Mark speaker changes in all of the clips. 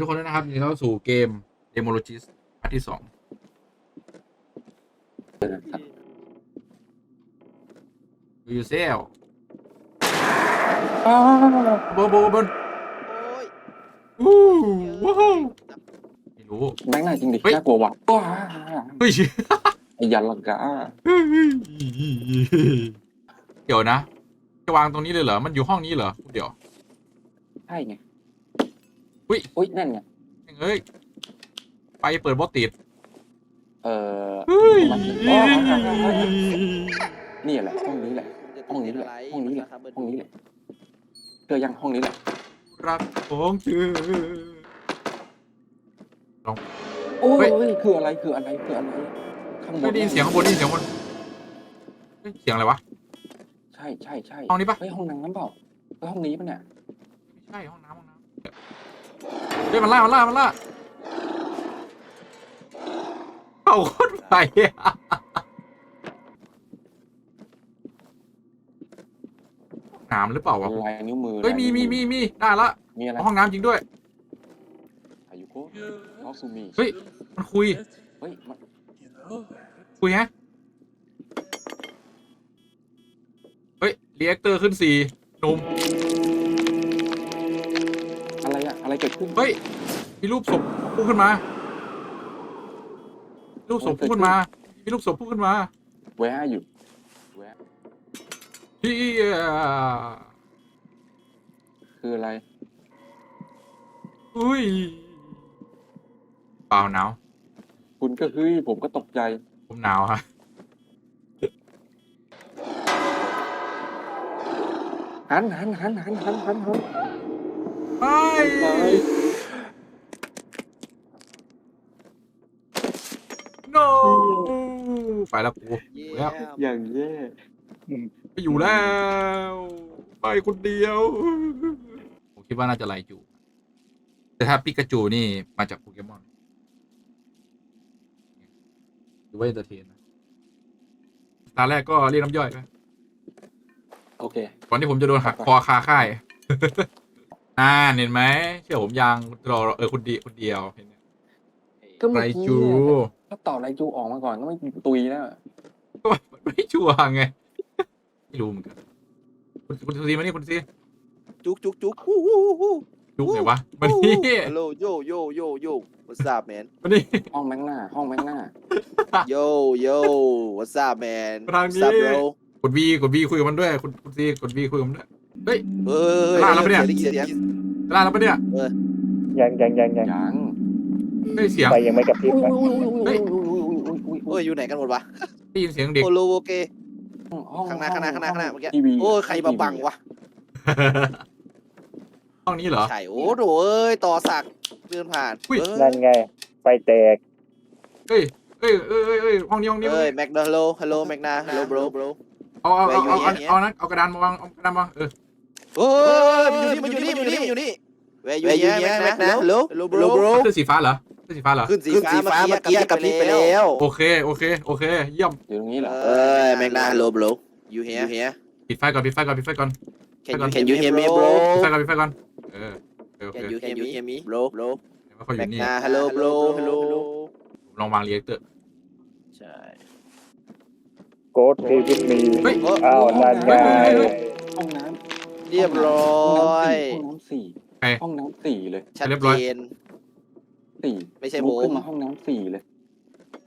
Speaker 1: ทุกคนด้วยนะครับยินดีต้อนรับสู่เกม Demologist พาร์ทที่สองยูเซล
Speaker 2: อ้าว
Speaker 1: บนบนบน
Speaker 3: โอ้ย
Speaker 1: อู้ว้าวไม่รู้
Speaker 2: แบงค์ไหนจริงดิ
Speaker 1: เฮ้ย
Speaker 2: น่ากลัวว่ะว้า
Speaker 1: เฮ้ย
Speaker 2: ไอ้ยันลังกา
Speaker 1: เดี๋ยวนะ จะวางตรงนี้เลยเหรอ มันอยู่ห้องนี้เหรอ เดี๋ยว
Speaker 2: ใช่ไง
Speaker 1: อุ๊ย
Speaker 2: อุ้ยนั่นไง
Speaker 1: เอ้ยไปเปิดบอสติด
Speaker 2: เออ
Speaker 1: เฮ้ย
Speaker 2: มันอ๋อนี่แหละห้องนี้แหละห้องนี้แหละห้องนี้แหละห้องนี้แหละเจอยังห้องนี้แหละ
Speaker 1: รักของเธอ
Speaker 2: โอ้
Speaker 1: เฮ้ย
Speaker 2: ยคืออะไรคืออะไรคืออะไรข้างบ
Speaker 1: ไม่
Speaker 2: น
Speaker 1: ได้ยินเสียงข้างบนได้ยินเสียงข้างบนเฮ้ยเสียงอะไรวะ
Speaker 2: ใช่ใช่ใช่
Speaker 1: ห้องนี้ปะ
Speaker 2: เฮ้ยห้องน้ำเปล่าเฮ้ยห้องนี้ปะเนี่ย
Speaker 1: ไม่ใช่ห้องน้ำห้องน้ำเฮ้ยมันล่ามันล่ามันล่าเอาโคตรไปอะน้ำหรือเปล่าวะ
Speaker 2: ลายนิ้วมือ
Speaker 1: เฮ้ยมีมีมีมีได้ละ
Speaker 2: มีอะไร
Speaker 1: ห้องน้ำจริงด้วย
Speaker 2: อายุโกะน้องซูมิ
Speaker 1: เฮ้ยมันคุย
Speaker 2: เฮ้ยมัน
Speaker 1: คุยฮะเฮ้ยเรียกเตอร์ขึ้นสี่หนุ่ม
Speaker 2: อะไรอะอะไรเกิดขึ้น
Speaker 1: เฮ้ย มีรูปศพพุ่งขึ้นมา รูปศพพุ่งขึ้นมา มีรูปศพพุ่งขึ้นมา
Speaker 2: แวร์อยู่แวร์
Speaker 1: เฮีย
Speaker 2: คืออะไร
Speaker 1: อุ้ยเปล่าหนาว
Speaker 2: คุณก็เฮ้ยผมก็ตกใจ
Speaker 1: ผมหนาวฮะ
Speaker 2: หันหันหันหันหันหันหัน
Speaker 1: ไป
Speaker 2: ไป
Speaker 1: โนไปแล้วกู
Speaker 3: เย้
Speaker 1: แล้ว
Speaker 2: อย่างแย่
Speaker 1: ไปอยู่แล้ว ไปคนเดียว ผมคิดว่าน่าจะไลจู แต่ถ้าปิกาจูนี่มาจากโปเกมอนหรือว่าเอนเตอร์เทนนะตาแรกก็เรียกน้ำย่อยไป
Speaker 2: โอเค
Speaker 1: ก่อนที่ผมจะโดนหักคอคาค่าย อ่าเห็นไหมเชื่อผมยังรอเออคุณดีคุณเดียวเห็นไหม
Speaker 2: ก็
Speaker 1: ไร
Speaker 2: เมื่อกี้
Speaker 1: จู
Speaker 2: เนี่ยถ้าต่อไรจูออกมาก่อนก็ไม่ตุยแล้ว
Speaker 1: ก็ไม่ชัวร์ไงไม่รู้เหมือนกันคุณคุณซีมานี่คุณซี
Speaker 3: จุกจุกจุกฮู้ฮู้ฮู้
Speaker 1: ยุกไหนวะมานี่
Speaker 3: ฮัลโหลโยโยโยโย what's up man
Speaker 1: มานี่
Speaker 2: ห้องแมงหน้า ห้องแมงหน้า
Speaker 3: yo yo what's up man
Speaker 1: มาทางนี้
Speaker 3: what's up bro
Speaker 1: กดวีกดวีคุยกับมันด้วยคุณคุณซีกดวีคุยกับมันด้วย เฮ้ย
Speaker 3: เฮ้ย
Speaker 1: ลาแล้วปะเนี่ย
Speaker 3: ได้ยินเสียง
Speaker 1: ลาแล้วปะเนี่ย
Speaker 4: ยังยังยังยัง
Speaker 2: ยัง
Speaker 1: ได้เสียง
Speaker 4: ไฟยังไม่กระพริบนะ
Speaker 1: เฮ้ย
Speaker 3: โอ้ยอยู่ไหนกันหมดวะ
Speaker 1: ได้ยินเสียงเด็ก
Speaker 3: โอโลโอเค
Speaker 2: ห้อง
Speaker 3: ข้างหน้าข้างหน้าข้างหน้าข้างหน้าเมื่อกี้
Speaker 2: ทีวี
Speaker 3: โอ้ยใครมาบังวะ
Speaker 1: ห้องนี้เหรอ
Speaker 3: ใช่โอ้โหเอ้ยต่อสักเดินผ่าน
Speaker 1: อุ้ย
Speaker 3: เอ้ย
Speaker 4: นั่นไง ไฟแตก
Speaker 1: เฮ้ยเฮ้ยเฮ้ยเฮ้ยเฮ้ยห้องนี้ห้องนี้ห้อง
Speaker 3: เอ้ย
Speaker 1: นี้
Speaker 3: แม็กนาฮัลโหลฮัลโหลแม็กนาฮัลโหล bro bro
Speaker 1: เอาเอาเอาเอาเอา
Speaker 3: Where you at?
Speaker 1: เอานะเอากระดานมาวางเอากระดานมาเออ
Speaker 3: เฮ้ยมันอยู่นี่มันอยู่นี่มันอยู่นี่มันอยู่นี่ Where you at แม็กนาฮัลโหลฮัลโหล bro
Speaker 1: เสื้อสีฟ้าเหรอเสื้อสีฟ้าเหรอ
Speaker 3: ขึ้นสีฟ้าเมื่อกี้กระพริบไปแล้ว
Speaker 1: โอเคโอเคโอเคเยี่ยม
Speaker 2: อยู่ตรงนี้เหรอ
Speaker 3: เอ้ยแม็กนาฮัลโหล bro you here you here
Speaker 1: ปิดไฟก่อนปิดไฟก่อนปิดไฟก่อน
Speaker 3: can you can you hear me bro
Speaker 1: ปิดไฟก่อนปิดไฟก่อนเออโอเคโอ
Speaker 3: can
Speaker 1: เค
Speaker 3: you can you hear me bro bro
Speaker 1: เห็นว่าเขาอ
Speaker 3: แม็
Speaker 1: ยู่
Speaker 3: ก
Speaker 1: นี่
Speaker 3: นาฮัลโหล bro ฮัลโหล
Speaker 1: ลองวางเรียกเตอร์
Speaker 3: ใช่
Speaker 4: โกดเทวิตมี
Speaker 1: เฮ้ย
Speaker 4: อ้าวนั่นไง
Speaker 2: ห้องน้ำ
Speaker 3: เรียบร้อย
Speaker 2: ห้องน้ำสี่
Speaker 1: ใคร
Speaker 2: ห้องน้ำสี่เลย
Speaker 3: ชัด
Speaker 1: เรียบร้อย
Speaker 3: เจน
Speaker 2: สี่
Speaker 3: ไม่ใช่
Speaker 2: ลุก
Speaker 3: ผม
Speaker 2: ขึ้นมาห้องน้ำสี่เลย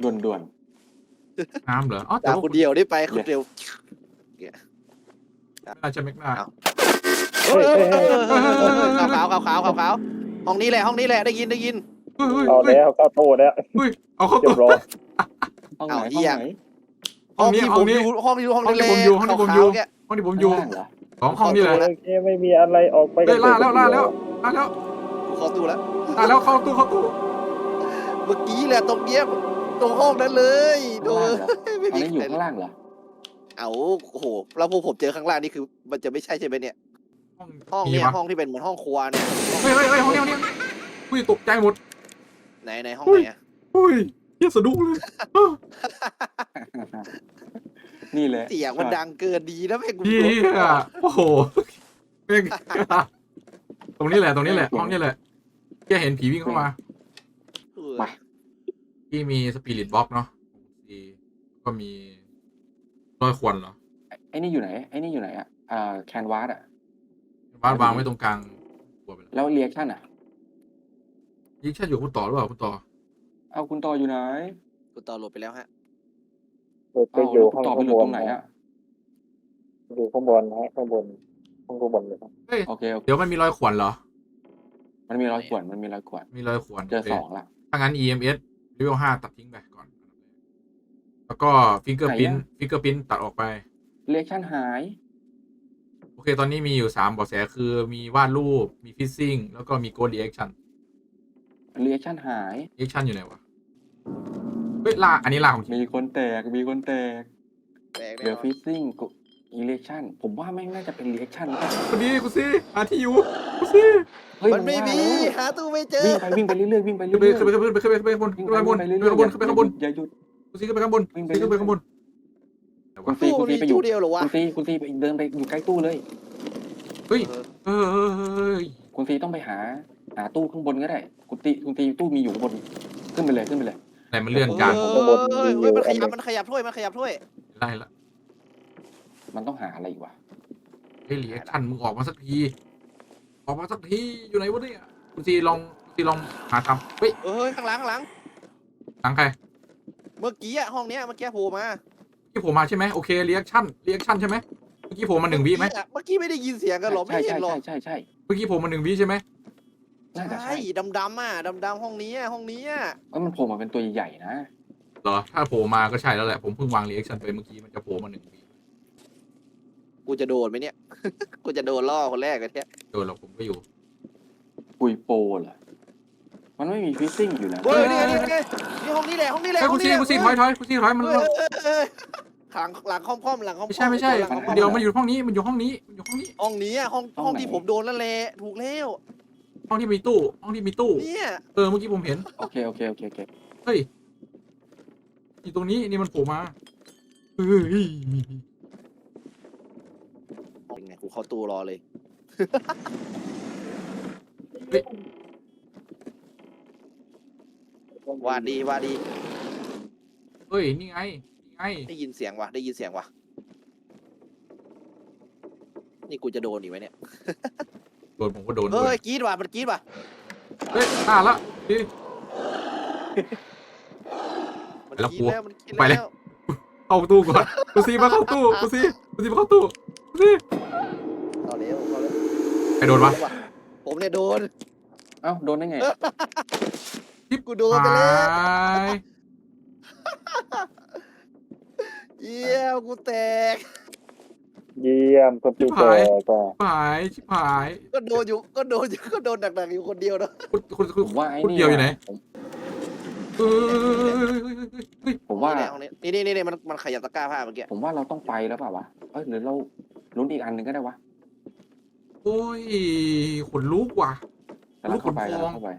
Speaker 2: ด่วนด่วน
Speaker 1: น้ำเหรออ๋อแต่
Speaker 3: ตาม
Speaker 1: ว่า
Speaker 3: คนเดียวได้ไปคนเดียว
Speaker 1: น่าจะไม่น่า
Speaker 3: เอา เฮ้ยขาวขาวขาวขาวขาวห้องนี้แหละห้องนี้แหละได้ยินได้ยิน
Speaker 1: เฮ้ยเฮ้ย
Speaker 4: เอา
Speaker 1: เฮ้ย
Speaker 4: แล้วเข้าโตแล้ว
Speaker 1: เอาเข้า
Speaker 4: เรี
Speaker 1: ตั
Speaker 4: ยวบร้อย
Speaker 2: ห้องไหน
Speaker 3: เอา
Speaker 2: ห้
Speaker 3: เหี้
Speaker 2: อง
Speaker 3: ย
Speaker 2: ไหน
Speaker 1: ห้องนี้
Speaker 3: ที่
Speaker 1: ห้
Speaker 3: ผ
Speaker 1: อง
Speaker 3: ม
Speaker 1: นี้
Speaker 3: อยู่ห้องที่ห้อง
Speaker 1: ห้องที่
Speaker 3: แร
Speaker 1: ผมอยู่ห้องที่ผมอยู่
Speaker 3: ขาวๆเนี่ย
Speaker 1: ห้องที่ผมอยู่
Speaker 2: ข้างล่างเหรอ
Speaker 1: สองห้องนี่แหละ
Speaker 3: ขอโทษ
Speaker 4: โอเคไม่มีอะไรออกไป
Speaker 1: เฮ้ยล่าแล้วล่าแล้วล่าแล้ว
Speaker 3: ขอตู้แล้ว
Speaker 1: ล่าแล้วเข้าตู้เข้าตู้
Speaker 3: เมื่อกี้แหละตรงเนี้ยตรงห้องนั้นเลยโด
Speaker 2: ข้างล่างเหรอ
Speaker 3: ไม่
Speaker 2: อัน
Speaker 3: มี
Speaker 2: นี้อยู่
Speaker 3: ใคร
Speaker 2: ข้างล่างเหรอ
Speaker 3: เอาโอ้โหแล้วพวกผมเจอข้างล่างนี่คือ มันจะไม่ใช่ใช่ไหมเนี่ย ห้อง
Speaker 1: มี
Speaker 3: เนี่ย
Speaker 1: ปะ
Speaker 3: ห้องที่เป็นเหมือนห้องครัวเนี่ย
Speaker 1: เฮ้ยเฮ้ยเฮ้ยห้องนี้ห้องนี้อุ้ยตกใจหมด
Speaker 3: ไหนในห้องไหนอะ
Speaker 1: อุ้ยเฮียสะดุ้งเลย
Speaker 2: นี่เลย
Speaker 3: เสียงมันดังเกินดีนะแม่งกู
Speaker 1: เฮียโอ้โหเม่งตรงนี้แหละตรงนี้แหละห้องนี้แหละพี่เห็นผีวิ่งเข้ามา
Speaker 3: เออ
Speaker 2: มา
Speaker 1: พี่มีสปิริตบ็อกเนาะสีก็มีรอยควันเหรอ
Speaker 2: ไอ้ไอ้นี่อยู่ไหนไอ้นี่อยู่ไหนอะอ่าแคนวาสอะ
Speaker 1: บ้านวางไว้ตรงกลางหัวไปแล้ว
Speaker 2: แล้วเรียกชั่นอะ
Speaker 1: ยิ่งแค่อยู่กับคุณต่อหรือเปล่าคุณต่อ
Speaker 2: เอาคุณต่ออยู่ไหน
Speaker 3: กูต่อหลบไปแล้วฮะ
Speaker 4: หลุดไป
Speaker 2: เอา
Speaker 4: อยู่
Speaker 2: แล้วคุณ
Speaker 4: ข้าง
Speaker 2: ต่อไป
Speaker 4: ข้าง
Speaker 2: อบยู่ตรงไหน
Speaker 4: นนะ
Speaker 2: อะ
Speaker 4: อยู่ข้างบนนะฮะข้างบนข้างบนเลยครับ
Speaker 1: เฮ้ย
Speaker 2: โอเคโอเค
Speaker 1: เดี๋ยวมันมีรอยขวนเหรอ
Speaker 2: มันมีรอยขวนมันมีรอยขวน
Speaker 1: มีรอยขวน
Speaker 2: เจอ
Speaker 1: โค
Speaker 2: สองละ
Speaker 1: ถ้างั้น EMS level ห้าตัดทิ้งไปก่อน แล้วก็ฟิงเกอร์พินฟิงเกอร์พินตัดออกไป
Speaker 2: เรียกชั่นหาย
Speaker 1: โอเคตอนนี้มีอยู่สามเบาะแสคือมีวาดรูปมีฟิซซิ่งแล้วก็มีโกดรีแอคชั่น
Speaker 2: เรียกชั่นหาย
Speaker 1: รีแอคชั่นอยู่ไหนวะ เฮ้ยลาอันนี้ลาของที
Speaker 2: มีคนแตก มีคนแตก
Speaker 3: แตก
Speaker 2: เดี๋
Speaker 3: แน่
Speaker 2: ยวน
Speaker 3: อน
Speaker 2: ฟิซซิ่งกูอีเรียกชั่นผมว่าแม่งน่าจะเป็นเรียกชั่น
Speaker 1: คนดีกูซิหาที่อยู่กูซิ
Speaker 2: เฮ้ย
Speaker 3: มันไม่มี
Speaker 2: ว่าแล้ว
Speaker 3: หาตู้ไม่เจอ
Speaker 2: วิ่งไปวิ่งไปเรื่อยๆวิ่งไป
Speaker 1: ขึ้น
Speaker 2: เรื่
Speaker 1: ไป
Speaker 2: อย
Speaker 1: ขึ้นไปขึ้นไปขึ้นไปขึ้นไปข้างบน
Speaker 2: ๆวิ่
Speaker 1: ขึ้
Speaker 2: ง
Speaker 1: นไป
Speaker 2: ไป
Speaker 1: ข้างบน
Speaker 2: เรื่อยๆ
Speaker 1: ขึ้นไปข้างบนขึ้นไปข้างบน
Speaker 2: อย่าหยุด
Speaker 1: กูซิขึ้นไปข้างบน
Speaker 2: วิ่งไป
Speaker 1: ซิขึ้นไปข้างบน
Speaker 2: คุณซี
Speaker 3: ตู้
Speaker 2: คุณซี
Speaker 3: มี
Speaker 2: ไปอยู่
Speaker 3: ตู้เดียวเหรอวะ
Speaker 2: คุณซีคุณซีไปเดินไปอยู่ใกล้ตู้เลย
Speaker 1: เฮ้ย
Speaker 3: เออ
Speaker 1: เออเออเออ
Speaker 2: คุณซีต้องไปหาหาตู้ข้างบนก็ได้ คุณตีคุณตีตู้มีอยู่ข้างบน ขึ้นไปเลยขึ้นไปเลย
Speaker 1: ไหนมันเลื่อนการ
Speaker 3: เอ
Speaker 1: ผม
Speaker 3: อเออเฮ้ยมันขยับมันขยับถ้วยมันขยับถ้วย
Speaker 1: ไล่ละ
Speaker 2: มันต้องหาอะไรอีกวะ
Speaker 1: เฮ้ยรีแอคชั่นมึงออกมาสักที ออกมาสักทีอยู่ไหนวะเนี่ยคุณซีลองคุณซีลองหาทำเฮ้ย
Speaker 3: เออเฮ้ยข้างหลังข้างหลัง
Speaker 1: หลังใคร
Speaker 3: เมื่อกี้อะห้องเนี้ยเมื่อกี้โผล่มา
Speaker 1: ที่ผมมาใช่ไหมโอเครีแอคชั่นรีแอคชั่นใช่ไหมเมื่อกี้ผมมาหนึ่งวิไหม
Speaker 3: เมื่อกี้ไม่ได้ยินเสียงกันหรอไม่
Speaker 2: ใช่
Speaker 3: เห็
Speaker 2: ใช่
Speaker 3: นหรอ
Speaker 2: ใช่ใช่ใช่
Speaker 1: เมื่อกี้ผมมาหนึ่งวิใช่ไหม
Speaker 2: น่าจะ
Speaker 3: ใช่
Speaker 2: ใช่
Speaker 3: ดำดำๆอะดำดำๆห้องนี้อะห้องนี้อะ
Speaker 2: เอ้ยมันโผล่มาเป็นตัวใหญ่ๆนะ
Speaker 1: เหรอ ถ้าโผล่มาก็ใช่แล้วแหละ ผมเพิ่งวางรีแอคชั่นไปเมื่อกี้มันจะโผล่มาหนึ่งวิ
Speaker 3: กูจะโดนไหมเนี่ย กูจะโดนล่อคนแรกกันเนี่ย
Speaker 1: โดนหรอกผมก็อยู่
Speaker 2: ปุยโปเหรอ มันไม่มีฟิซซิ่งอยู่นะ
Speaker 3: เฮ้ยนี่ไงนี่ไงนี่ห้องนี้แหละห้องนี้แหละ
Speaker 1: เฮ้ย
Speaker 3: ห้
Speaker 1: คุ
Speaker 3: อง
Speaker 1: ณ
Speaker 3: นี้
Speaker 1: ซี
Speaker 3: แหละ
Speaker 1: คุณซีถอยถอยคุณซีถอยมัน
Speaker 3: เฮ้ยเฮ้ยเฮ้ยหลังหลังค่อมๆหลังค่อมๆ
Speaker 1: ไม่ใช่ไม่ใช่
Speaker 3: หลังค่อมๆ
Speaker 1: เดี๋ยวมันอยู่ห้องนี้มันอยู่ห้องนี้มันอยู่ห้องนี้
Speaker 3: ห้องนี้อะห้องห้องที่ผมโดนนั่นแหละถูกแล้ว
Speaker 1: ห้องที่มีตู้ห้องที่มีตู้
Speaker 3: เนี่ย
Speaker 1: เออเมื่อกี้ผมเห็น
Speaker 2: โอเคโอเคโอเคโอเค
Speaker 1: เฮ้ยอยู่ตรงนี้นี่มันโผล่มาเฮ้ย
Speaker 3: เป็นไงกูเข้าตู้รอเลยว่าดีว่าดี
Speaker 1: เฮ้ยนี่ไงนี่ไง
Speaker 3: ได้ยินเสียงวะได้ยินเสียงวะนี่กูจะโดนอีกไหมเนี่ย
Speaker 1: โดนผมก็โดนด้
Speaker 3: เฮ้
Speaker 1: วยย
Speaker 3: กรีดว่ะมันกรีดว่ะ
Speaker 1: เฮ้ยตาละดี
Speaker 3: มัน
Speaker 1: แล้ว
Speaker 3: กรี
Speaker 1: กู
Speaker 3: ดแล้วมันกรีด
Speaker 1: ไปเลย
Speaker 3: แล้ว
Speaker 1: เข้าตู้ก่อนคุณซีมาเข้าตู้คุณซีคุณซีมาเข้าตู้คุณซี
Speaker 3: เอาเร็วเอาเร็ว
Speaker 1: ใครโดนวะ
Speaker 3: ผมเนี่ยโดน
Speaker 2: เอ้าโดนได้ไง
Speaker 3: กูโดนไปแล้ว
Speaker 1: หาย
Speaker 3: เยี่ยมกูแตก
Speaker 4: เยี่ยมคนปีแตกก็
Speaker 1: หายชิบหาย
Speaker 3: ก็โดนอยู่ก็โดนอยู่ก็โดนหนักๆอยู่คนเดียวเนาะ
Speaker 1: คุณคุณคุณ
Speaker 2: ผมว่าไอ้
Speaker 1: คุณ
Speaker 2: นี่
Speaker 1: เดียวอยู่ไหน
Speaker 2: ผม
Speaker 1: เฮ้ยเฮ้ย
Speaker 2: ผมว่า
Speaker 3: นี่แหละห้องนี้นี่นี่นี่มันมันขยับตะกร้าผ้าเมื่อกี้
Speaker 2: ผมว่าเราต้องไปแล้วเปล่าวะเอ้ยหรือเราลุ้นอีกอันหนึ่งก็ได้วะ
Speaker 1: โอ้ยขนลุกว่ะ
Speaker 2: กำลังเข้าไป
Speaker 1: ลูกขนฟอง
Speaker 2: กำลังเข้าไป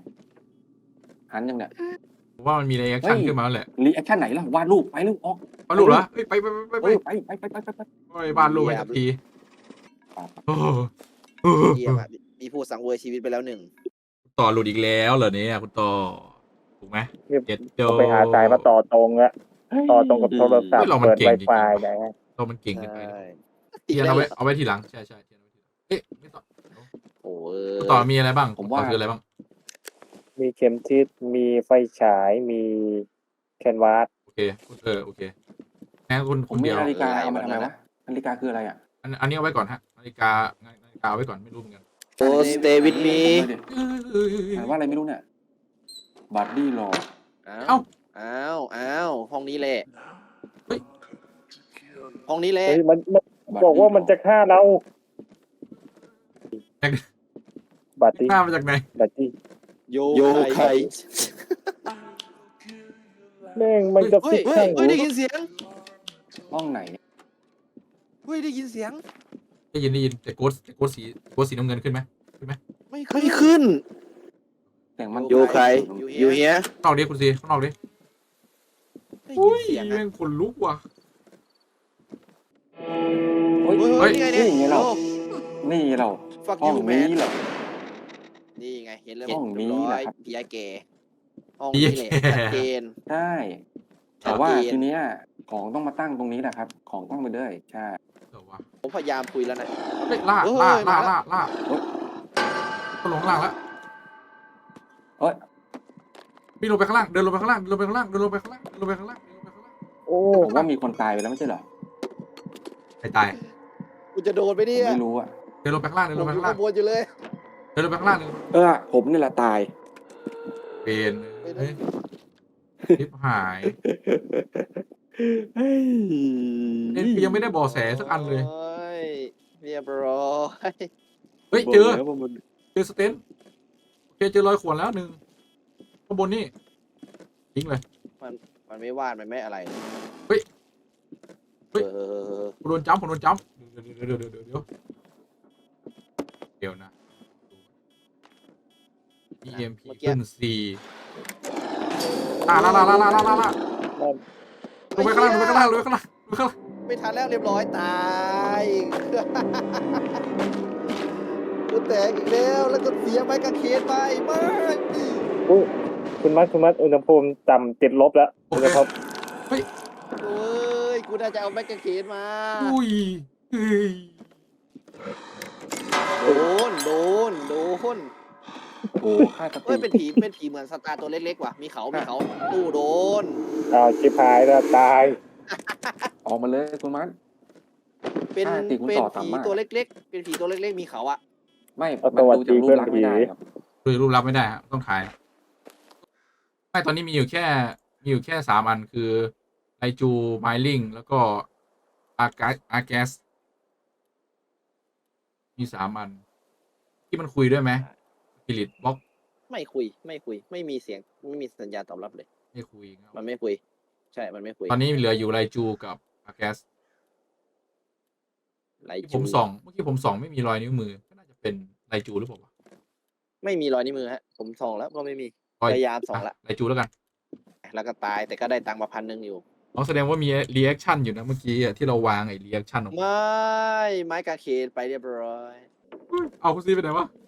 Speaker 2: หันยังเนี่ย
Speaker 1: ผม ว่ามันมีรีแอคชั่น
Speaker 2: เฮ้ย
Speaker 1: ขึ้นมาแล้วแหละ
Speaker 2: รีแอคชั่นไหนล่ะวาดรูปไปลูกออก
Speaker 1: เอาลูกเหรอเฮ้ยไปไปไปไป
Speaker 2: เอ
Speaker 1: ไป
Speaker 2: อไปไปไปไปไปไป
Speaker 1: โอ้ยบ้านลูกไปสักที
Speaker 2: ไป
Speaker 1: โอ้โหโอ้โห
Speaker 3: เยี่ยมอะมีผู้สังเวยชีวิตไปแล้วหนึ่ง
Speaker 1: ต่อหลุดอีกแล้วเหรอเนี่ยคุณต่อถูกไหม
Speaker 4: เนี่ย
Speaker 1: เจ็ดโจ
Speaker 4: ต้องไปหาสายมาต่อตรงอะต่อตรงกับโทรศัพท์
Speaker 1: เฮ้ยเรามัน
Speaker 4: เปิด
Speaker 1: เก่ง
Speaker 4: ไว
Speaker 1: จริงๆ
Speaker 4: ไฟ
Speaker 1: ว่ะ
Speaker 4: นะฮะ
Speaker 1: เรามันเก่งกันไปนะ
Speaker 3: อีก
Speaker 1: เทียน
Speaker 3: แล้ว
Speaker 1: เอาไว้เอาไว้ทีหลังใช่ใช่เทียนเอาไว้ทีหลังเอ๊ะไม่ต่อ
Speaker 3: โอ้เอ
Speaker 1: คุณ
Speaker 3: อ
Speaker 1: ต่อมีอะไรบ้าง
Speaker 2: ผมว่า
Speaker 1: ต่อคืออะไรบ้าง
Speaker 4: มีเข็มทิศมีไฟฉายมีแคนวาส
Speaker 1: โอเคเออโอเคงั้นคุณ
Speaker 2: ผ
Speaker 1: คุ
Speaker 2: ม
Speaker 1: ณ
Speaker 2: มี
Speaker 1: เดียว
Speaker 2: นาฬิกาเอามาทำไมวะนาฬิกาคืออะไรอะ
Speaker 1: อันอันนี้เอาไว้ก่อนฮะนาฬิกานาฬิกาเอาไว้ก่อนไม่รู้เหมือนกัน
Speaker 3: โอ้ stay with me
Speaker 2: อ่านว่าอะไรไม่รู้เนี่ยบัตดี้รอ
Speaker 3: อ้าวอ้าวอ้าวห้องนี้แหละ
Speaker 1: เฮ้ย
Speaker 3: ห้องนี้แหละ
Speaker 4: เฮ้ยมันมันบอกว่ามันจะฆ่าเราบัตตี้
Speaker 1: หน้ามาจากไหน
Speaker 4: บัตตี้
Speaker 3: โยไค
Speaker 4: แม่งมันจะ
Speaker 3: เฮ้
Speaker 4: ฟิ
Speaker 3: ย
Speaker 4: ก
Speaker 3: เฮ้ย
Speaker 4: ข้าง
Speaker 3: เฮ้
Speaker 4: หู
Speaker 3: ยได้ยินเสียง
Speaker 2: ห้องไหนเนี่ย
Speaker 3: เฮ้ยได้ยินเสียง
Speaker 1: ได้ยินได้ยินแต่โกสแต่โกสสีโกสสีน้ำเงินขึ้นไหม
Speaker 3: ไม่ไม่ขึ้น
Speaker 2: เสียงมัน
Speaker 3: โยไคอยู่เฮีย
Speaker 1: ข้างนอกดิคุณซีข้างนอกดิ
Speaker 3: ได้ยิ
Speaker 1: อุ้
Speaker 3: น
Speaker 1: ย
Speaker 3: เสียงอะ
Speaker 1: แม่งขนลุกว่ะ
Speaker 2: เฮ้ย
Speaker 3: เฮ้ย
Speaker 1: เฮ้
Speaker 3: เฮ้
Speaker 1: ย
Speaker 3: ยนี่ไงเนี่ย
Speaker 2: นี่ไงเรา
Speaker 3: โอ้
Speaker 2: นี่เรา
Speaker 3: fuck
Speaker 2: ห้อง
Speaker 3: you
Speaker 2: นี้
Speaker 3: man
Speaker 2: เหรอ
Speaker 3: นี่ ไงเห็นเลย
Speaker 2: ห้องนี้
Speaker 3: เรียบร้
Speaker 2: แห
Speaker 3: อย
Speaker 2: ละครับ
Speaker 3: พียาแกห้องนี้แหละชัดเจน
Speaker 2: ใช่แต่ว่า
Speaker 3: ชัดเจน
Speaker 2: ทีเนี้ยของต้องมาตั้งตรงนี้แหละครับ ของต้องมาด้วยใช่
Speaker 1: เดี๋ยววะ
Speaker 3: ผมพยายามคุยแล้วนะ
Speaker 1: เฮ้ยล่า
Speaker 3: เฮ้ย
Speaker 1: ล่า
Speaker 3: มา
Speaker 1: ล่า
Speaker 3: แล้ว
Speaker 1: ล่าล่า
Speaker 2: เฮ้ย
Speaker 1: ก็ลงข้างล่างแล้ว
Speaker 2: เอ้ย
Speaker 1: พี่ลงไปข้างล่างเดินลงไปข้างล่างเดินลงไปข้างล่างเดินลงไปข้างล่างเดินลงไปข้างล่างเดินลงไปข้างล่าง
Speaker 4: โอ้
Speaker 2: ผมว่ามีคนตายไปแล้วไม่ใช่เหรอ
Speaker 1: ใครตาย
Speaker 3: กูจะโดนไป
Speaker 2: ผม
Speaker 3: เนี่ย
Speaker 2: ไม่รู้อะ
Speaker 1: เดินลงไปข้างล่างเดิน
Speaker 3: ผ
Speaker 1: ล
Speaker 3: ม
Speaker 1: งไป
Speaker 3: อยู่
Speaker 1: ข้างล่าง
Speaker 3: ข้างบนอยู่เลย
Speaker 1: เดิ นลงไปข้างล่างเดินลงไป
Speaker 2: เออ ผมนี่แหละตาย
Speaker 1: เป็น
Speaker 3: ไม่ได้
Speaker 1: เฮ้ยทิปหาย
Speaker 2: เฮ้ย
Speaker 1: เอ็นพียังไม่ได้เบอแสสักอันเลย
Speaker 3: โอ้ยเรียบร้อย
Speaker 1: เฮ้ย เจอ
Speaker 2: บอกแล้วว่ามัน
Speaker 1: เจอสเตนโอเคเจอรอยขวนแล้วหนึ่งข้างบนนี่ทิ้งเลย
Speaker 3: มันไม่วาดมันไม่อะไร
Speaker 1: เฮ้ยเฮ้ย
Speaker 3: เออ
Speaker 1: ผมโดนจัมป์ผมโดนจัมป์เดี๋ยวเดี๋ยวเดี๋ยวเดี๋ยวเดี๋ยวเดี๋ยวนะ เอ็มพี่อกี้ขึ้นซีอ่าล่าลาลาลาลาล่าลงไปข้างล่างลงไปข้างล่างลงไปข้างล่างลงไปข้างล่าง
Speaker 3: ไม่ทันแล้วเรียบร้อยตายกูแตกอีกแล้วแล้วก็เสียไปกระเคสไปไม่
Speaker 4: กคุณมัดคุณมัดอุณหภูมิต่ำติดลบแล้ว
Speaker 1: โอเค
Speaker 4: นะครับเฮ้ย
Speaker 3: โอ้ยกูน่าจะเอาแม็กกาเคนมา
Speaker 1: อุ้ยเฮ้ย
Speaker 3: โดน โดน โดน
Speaker 2: โอ้โหฆ่าส
Speaker 3: เอ้ย
Speaker 2: ติ
Speaker 3: เป็นผีเป็นผีเหมือนสตาร์ตัวเล็กๆว่ะมีเขามีเขาตู้โดน
Speaker 4: อ้าวชิบหายแล้วตาย
Speaker 2: ออกมาเลยคุณมัด
Speaker 3: เป็น
Speaker 2: ใช่ตีคุณ
Speaker 3: เป็น
Speaker 2: ต่อสา
Speaker 3: ผี
Speaker 2: มารถ
Speaker 3: ตัวเล็ก ๆ เป็นผีตัวเล็กๆ มีเขาอะ
Speaker 2: ไม่
Speaker 4: เอา
Speaker 2: มัน
Speaker 4: สวัส
Speaker 2: ดู
Speaker 4: ดี
Speaker 2: จากรูปลักษณ์
Speaker 4: เพื่
Speaker 2: ไม่
Speaker 4: อน
Speaker 2: ได้
Speaker 4: ผี
Speaker 2: ครับ
Speaker 1: คือรูปรับไม่ได้ครับต้องถ่ายไม่ตอนนี้มีอยู่แค่ มีอยู่แค่สามอันคือไลจูไมลิงแล้วก็อากาอาแกสมีสามอัน ที่มันคุยด้วยไหม ฟิลิตบล็อก
Speaker 3: ไม่คุยไม่คุย ไม่มีเสียงไม่มีสัญญาณตอบรับเลย
Speaker 1: ไม่คุยครับ
Speaker 3: มันไม่คุย ใช่ มันไม่คุย
Speaker 1: ตอนนี้เหลืออยู่ไลจูกับอาแกส
Speaker 3: ไหล
Speaker 1: ที่
Speaker 3: จู
Speaker 1: ผมส่องเมื่อกี้ผมส่องไม่มีรอยนิ้วมือก็น่าจะเป็นไลจูหรือเปล่าวะ
Speaker 3: ไม่มีรอยนิ้วมือฮะ ผมส่องแล้วก็ไม่มี
Speaker 1: รอย
Speaker 3: พยายามส่องละ
Speaker 1: ไลจูแล้วกัน
Speaker 3: แล้วก็ตายแต่ก็ได้ตังค์มาพันหนึ่งอยู่
Speaker 1: อ๋อแสดงว่ามีรีแอคชั่นอยู่นะเมื่อกี้อะที่เราวางไอ้รีแอคชั่นออก
Speaker 3: ไม
Speaker 1: มา่
Speaker 3: ไม้กางเขนไปเรียบร้อย
Speaker 1: เอาคุณซีไปไหนวะ
Speaker 3: ผ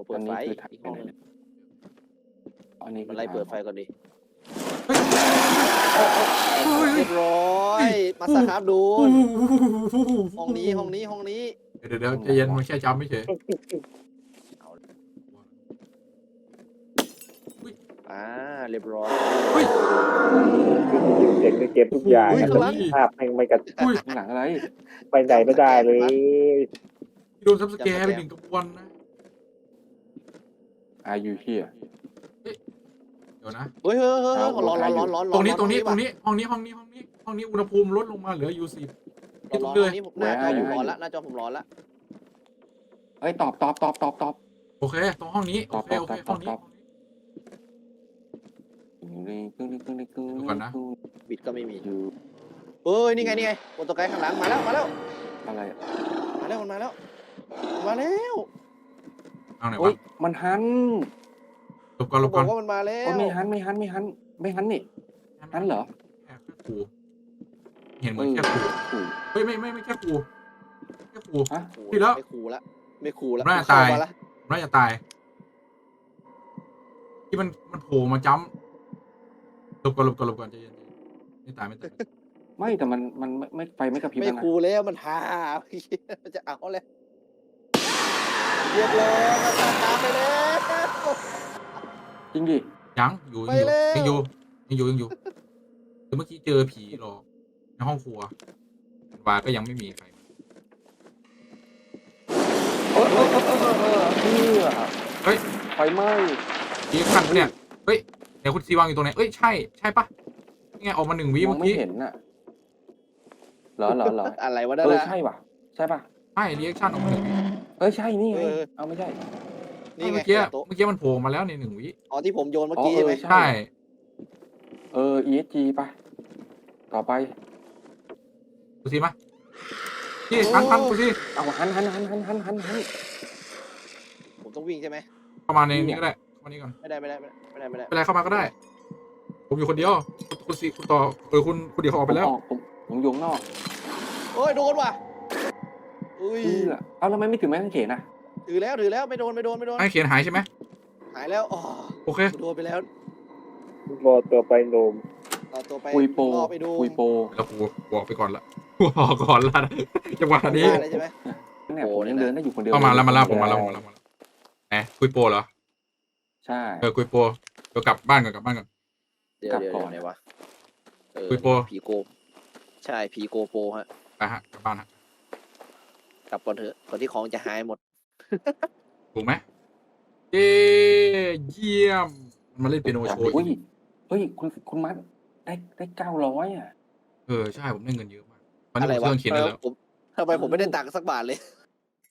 Speaker 3: มมาเปิ
Speaker 2: อั
Speaker 3: ด
Speaker 2: น
Speaker 3: ไฟ
Speaker 2: นี้คือถ่าย
Speaker 3: อีก
Speaker 2: ไป
Speaker 3: ห้อง
Speaker 2: ไหน
Speaker 3: หนึง
Speaker 2: เนี่ยอันนี้
Speaker 3: มันไล่เปิดไฟก่อนดิ
Speaker 1: เฮ้ย
Speaker 3: เรียบร้อยมาสครับดูนห้องนี้ห้องนี้ห้องนี้
Speaker 1: เดี๋ยวเดี๋ยวใจเย็นมันแค่จำไม่เฉย
Speaker 3: อ่าเรียบร้อย
Speaker 4: เด็กในเกมทุกอย่าง
Speaker 3: อุ้ย
Speaker 4: อะ
Speaker 3: ข้างหลัง
Speaker 4: ภาพแม่งไม่กระ
Speaker 1: อุ้ย
Speaker 2: ข้างหลังอะไร
Speaker 4: ไปไหนไม่ได้เลย
Speaker 1: โดนซับสแกร์ไปหนึ่งกระบวนนะ
Speaker 2: Are you here
Speaker 1: เดี๋ยวนะ
Speaker 3: เฮ้ยเฮ้ยเฮ้ย
Speaker 2: เอา
Speaker 3: ร้อนร้อนร้อนร้อน
Speaker 1: ตรงนี้ตรงนี้ตรง
Speaker 3: นี้
Speaker 1: นี้ห้องนี้ห้องนี้ห้องนี้ห้องนี้อุณหภูมิลดลงมาเหลืออยู่สิบ
Speaker 3: ร้อน
Speaker 1: ตรง
Speaker 3: ร้
Speaker 1: เล
Speaker 3: อน
Speaker 1: ย
Speaker 3: นี้ผมหน้าจอผมร้อนละหน้าจอผมร้อนละ
Speaker 2: เอ้ยตอบตอบตอบตอบตอบ
Speaker 1: โอเค ตรงห้องนี้โอเคโอเคห้องนี้
Speaker 2: ตอบตึ้งตึ้งตึ้งตึ้งตึ้ง
Speaker 1: ดูก่อนนะ
Speaker 3: บิดก็ไม่มี
Speaker 2: อยู่
Speaker 3: เฮ้ยนี่ไงนี่ไงโปรโตไกด์ข้างหลังมาแล้วมาแล้ว
Speaker 2: อะไรอะ
Speaker 3: มาแล้วมันมาแล้วมาแล้ว
Speaker 1: เอาไหน
Speaker 2: โอ้
Speaker 1: วะ
Speaker 2: ยมันหัน
Speaker 1: หลบก่อนหล
Speaker 3: เขา
Speaker 1: บบก่อน
Speaker 3: อกว่ามันมาแล้
Speaker 2: โอ้
Speaker 3: วย
Speaker 2: ไม่หันไม่หันไม่หันไม่หันนี่หันเหรอ
Speaker 1: แค่ขู่เห็นเหมือนแค่ขู่
Speaker 2: ถูก
Speaker 1: เฮ้ยไม่ไม่ไม่แค่ขู่แค่ขู่
Speaker 2: ฮะ
Speaker 3: ขู่
Speaker 1: พี่แล้ว
Speaker 3: ไม่ขู่ละ ไม่ขู่ละ
Speaker 1: น่า
Speaker 3: เข้
Speaker 1: ตาย
Speaker 3: มละ
Speaker 1: น่าจะตาย ที่มันมันโผล่มาจ้ำหลบก่อนหลบก่อนหลบก่อนใจเย็นๆไม่ตายไม่ตาย
Speaker 2: ไม่แต่มันมันไม่ไม่ไฟไม่กระพริบ
Speaker 3: ไม่
Speaker 2: แล้วนะ
Speaker 3: ขู่แล้วมันท้ามันจะเอาเลย เรียบร้อยมันตามตามไปแล้ว
Speaker 2: จริงดิ
Speaker 1: ยังอยู่
Speaker 3: ไป
Speaker 1: ยังอยู่
Speaker 3: แล้ว
Speaker 1: ยังอยู่ยังอยู่ยังอยู่แต่เมื่อกี้เจอผีหรอกในห้องครัววาก็ยังไม่มีใคร
Speaker 2: เออเออเออเออเออเออเพื่อ
Speaker 1: เฮ้ย
Speaker 2: ไฟไหม้
Speaker 1: ผีขันเนี่ยเฮ้ยเดี๋ยวคุณซีวางอยู่ตรงไหนเอ้ยใช่ใช่ปะนี่ไงออกมาหนึ่งวิ
Speaker 2: มอ
Speaker 1: เมื่
Speaker 2: ง
Speaker 1: อ
Speaker 2: ไม่
Speaker 1: กี้
Speaker 2: เห็นน่ะเหรอเหรอเหรอ
Speaker 3: อะไรวะนั่น
Speaker 2: เออ
Speaker 3: น่ะ
Speaker 2: ใช่ป่ะใช่ป่ะ
Speaker 1: ใช่รีแอคชั่นออกมาหนึ่งวิ
Speaker 2: เออใช่นี่ไง
Speaker 3: เออ
Speaker 2: เอาไม่ใช่
Speaker 3: นี่ไง
Speaker 1: เมื่อกี้
Speaker 3: โต๊ะ
Speaker 1: เมื่อกี้มันโผล่มาแล้วในหนึ่งวิ
Speaker 3: อ๋อที่ผมโยนเมื่อ
Speaker 2: อ๋อ
Speaker 3: กี้
Speaker 2: เอ
Speaker 3: ใช่ไหม
Speaker 2: อใช่
Speaker 1: ใช่
Speaker 2: เออ ESG ไปต่อไป
Speaker 1: คุณซีมาพี่ทันทันคุณซี
Speaker 2: เอาหันหันหันหันหันหันหัน
Speaker 3: ผมต้องวิ่งใช่ไหม
Speaker 1: เข้ามาในนี้ก็ได้เข้ามานี่ก่อน
Speaker 3: ไม่ได้ไม่ได้ไม่ได้ไม่ได้
Speaker 1: เป็นไรเข้ามาก็ได้ ผมอยู่คนเดียว คุณคุณซีคุณต่อเออคุณคุณเดียวเขาออกไปแล้ว
Speaker 2: ผมออกผมผมอยู่ข้างนอก
Speaker 3: โอ้ยโดนว่ะ อุ้ย
Speaker 2: เพื่อเอาแล้วทำไมไม่ถือไม้กางเขนอะ
Speaker 3: ถือแล้วถือแล้วไม่โดนไม่โดนไม่โดน
Speaker 1: ไอ้เขียนหายใช่ไหม
Speaker 3: หายแล้วอ๋อ
Speaker 1: โอเค
Speaker 3: โดนไปแล้ว
Speaker 4: รอตัวไปโนม
Speaker 3: เอาตัวไป
Speaker 2: คุยโป
Speaker 3: รอไปดู
Speaker 2: คุยโป
Speaker 1: แล้วกูบอกไปก่อนละกูบอกก่อนละจังหวะนี้
Speaker 3: ได้เลยใช่ไหม
Speaker 2: เนี่ย
Speaker 3: โอ้
Speaker 2: ผมยัง
Speaker 3: เนี่ยนะ
Speaker 2: เดินได้อยู่คนเดียว
Speaker 1: เข้ามาแล้วมาแล้วผมมาแล้ว
Speaker 4: ได้
Speaker 1: ผมมาแล้วมาแล้วแหมคุยโปรเหรอ
Speaker 2: ใช่
Speaker 1: เออคุยโปรเดี๋ยวกลับบ้านก่อนกลับบ้านก่อน
Speaker 3: เดี๋ยว
Speaker 2: กลับ
Speaker 3: เดี๋ยว
Speaker 2: ก่อน
Speaker 3: เดี๋ยวไหนวะเออ
Speaker 1: คุยโปร
Speaker 3: ผีโก ใช่ผีโกโปรฮะ
Speaker 1: ไปฮะกลับบ้านฮะ
Speaker 3: กลับก่อนเถอะก่อนที่ของจะหายหมด
Speaker 1: ถูกไหมเย้เยี่ยม มันมาเล่นเปียโนโชว์
Speaker 2: อุ้ย
Speaker 1: อีก
Speaker 2: เฮ้ยคุณคุณมัดได้ได้เก้าร้อยอะ
Speaker 1: เออ ใช่ ผมได้เงินเยอะมากตอนนี้
Speaker 3: อะไร
Speaker 1: ผม
Speaker 3: วะ
Speaker 1: เครื่องเขียนได้
Speaker 3: เออ
Speaker 1: แล้ว
Speaker 3: ผมทำไมผมไม่ได้ตังค์สักบาทเลย